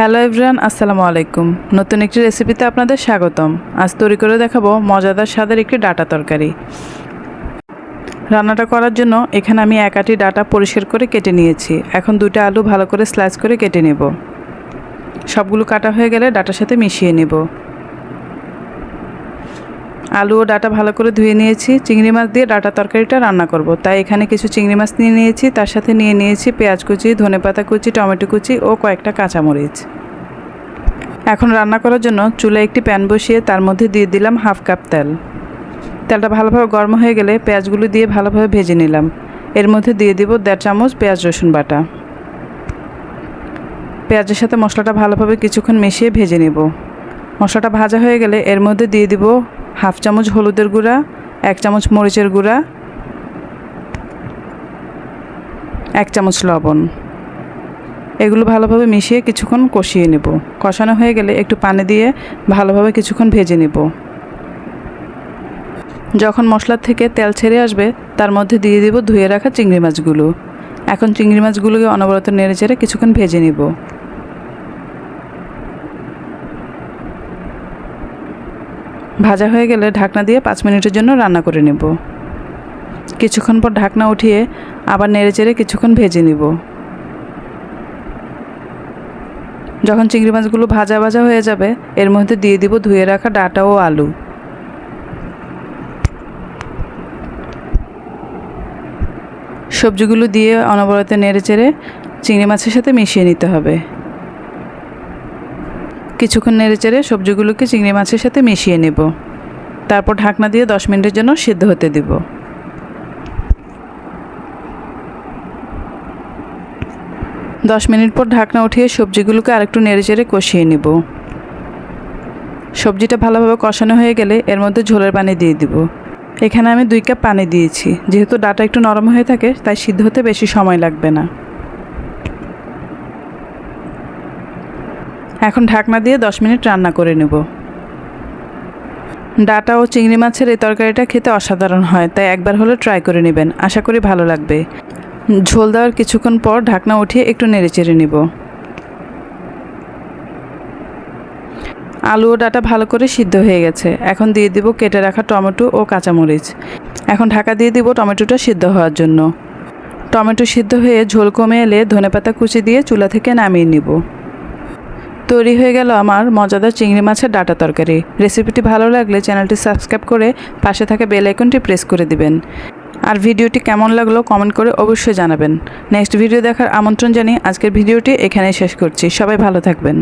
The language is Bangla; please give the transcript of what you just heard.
হ্যালো এভরিওয়ান, আসসালামু আলাইকুম। নতুন একটি রেসিপিতে আপনাদের স্বাগতম। আজ তৈরি করে দেখাবো মজাদার স্বাদের একটি ডাটা তরকারি। রান্নাটা করার জন্য এখানে আমি এক আটি ডাটা পরিষ্কার করে কেটে নিয়েছি। এখন দুটো আলু ভালো করে স্লাইস করে কেটে নেব। সবগুলো কাটা হয়ে গেলে ডাটার সাথে মিশিয়ে নেব। আলু ও ডাটা ভালো করে ধুয়ে নিয়েছি। চিংড়ি মাছ দিয়ে ডাটা তরকারিটা রান্না করব। তাই এখানে কিছু চিংড়ি মাছ নিয়ে নিয়েছি। তার সাথে নিয়ে নিয়েছি পেঁয়াজ কুচি ধনেপাতা কুচি, টমেটো কুচি ও কয়েকটা কাঁচামরিচ। এখন রান্না করার জন্য চুলায় একটি প্যান বসিয়ে তার মধ্যে দিয়ে দিলাম হাফ কাপ তেল। তেলটা ভালোভাবে গরম হয়ে গেলে পেঁয়াজগুলো দিয়ে ভালোভাবে ভেজে নিলাম। এর মধ্যে দিয়ে দিব দেড় চামচ পেঁয়াজ রসুন বাটা। পেঁয়াজের সাথে মশলাটা ভালোভাবে কিছুক্ষণ মিশিয়ে ভেজে নেব। মশলাটা ভাজা হয়ে গেলে এর মধ্যে দিয়ে দিব হাফ চামচ হলুদের গুঁড়া, এক চামচ মরিচের গুঁড়া, এক চামচ লবণ। এগুলো ভালোভাবে মিশিয়ে কিছুক্ষণ কষিয়ে নেব। কষানো হয়ে গেলে একটু পানি দিয়ে ভালোভাবে কিছুক্ষণ ভেজে নেব। যখন মশলার থেকে তেল ছেড়ে আসবে, তার মধ্যে দিয়ে দিব ধুয়ে রাখা চিংড়ি মাছগুলো। এখন চিংড়ি মাছগুলোকে অনবরত নেড়ে চেড়ে কিছুক্ষণ ভেজে নেব। ভাজা হয়ে গেলে ঢাকনা দিয়ে পাঁচ মিনিটের জন্য রান্না করে নেব। কিছুক্ষণ পর ঢাকনা উঠিয়ে আবার নেড়ে চেড়ে কিছুক্ষণ ভেজে নিব। যখন চিংড়ি মাছগুলো ভাজা ভাজা হয়ে যাবে, এর মধ্যে দিয়ে দিব ধুয়ে রাখা ডাটা ও আলু। সবজিগুলো দিয়ে অনবরত নেড়ে চেড়ে চিংড়ি মাছের সাথে মিশিয়ে নিতে হবে। কিছুক্ষণ নেড়ে চেড়ে সবজিগুলোকে চিংড়ি মাছের সাথে মিশিয়ে নেব। তারপর ঢাকনা দিয়ে দশ মিনিটের জন্য সিদ্ধ হতে দিব। দশ মিনিট পর ঢাকনা উঠিয়ে সবজিগুলোকে আরেকটু নেড়ে চেড়ে কষিয়ে নেব। সবজিটা ভালোভাবে কষানো হয়ে গেলে এর মধ্যে ঝোলের পানি দিয়ে দিব। এখানে আমি দুই কাপ পানি দিয়েছি। যেহেতু ডাটা একটু নরম হয়ে থাকে, তাই সিদ্ধ হতে বেশি সময় লাগবে না। এখন ঢাকনা দিয়ে দশ মিনিট রান্না করে নেব। ডাটা ও চিংড়ি মাছের এই তরকারিটা খেতে অসাধারণ হয়, তাই একবার হলে ট্রাই করে নেবেন। আশা করি ভালো লাগবে। ঝোল দেওয়ার কিছুক্ষণ পর ঢাকনা উঠিয়ে একটু নেড়ে চেড়ে নিব। আলু ও ডাটা ভালো করে সিদ্ধ হয়ে গেছে। এখন দিয়ে দিব কেটে রাখা টমেটো ও কাঁচামরিচ। এখন ঢাকা দিয়ে দিব টমেটোটা সিদ্ধ হওয়ার জন্য। টমেটো সিদ্ধ হয়ে ঝোল কমে এলে ধনেপাতা কুচি দিয়ে চুলা থেকে নামিয়ে নিব। তৈরি হয়ে গেল আমার মজাদার চিংড়ি মাছের ডাটা তরকারি। রেসিপিটি ভালো লাগলে চ্যানেলটি সাবস্ক্রাইব করে পাশে থাকা বেল আইকনটি প্রেস করে দিবেন। আর ভিডিওটি কেমন লাগল কমেন্ট করে অবশ্যই জানাবেন। নেক্সট ভিডিও দেখার আমন্ত্রণ জানিয়ে আজকের ভিডিওটি এখানেই শেষ করছি। সবাই ভালো থাকবেন।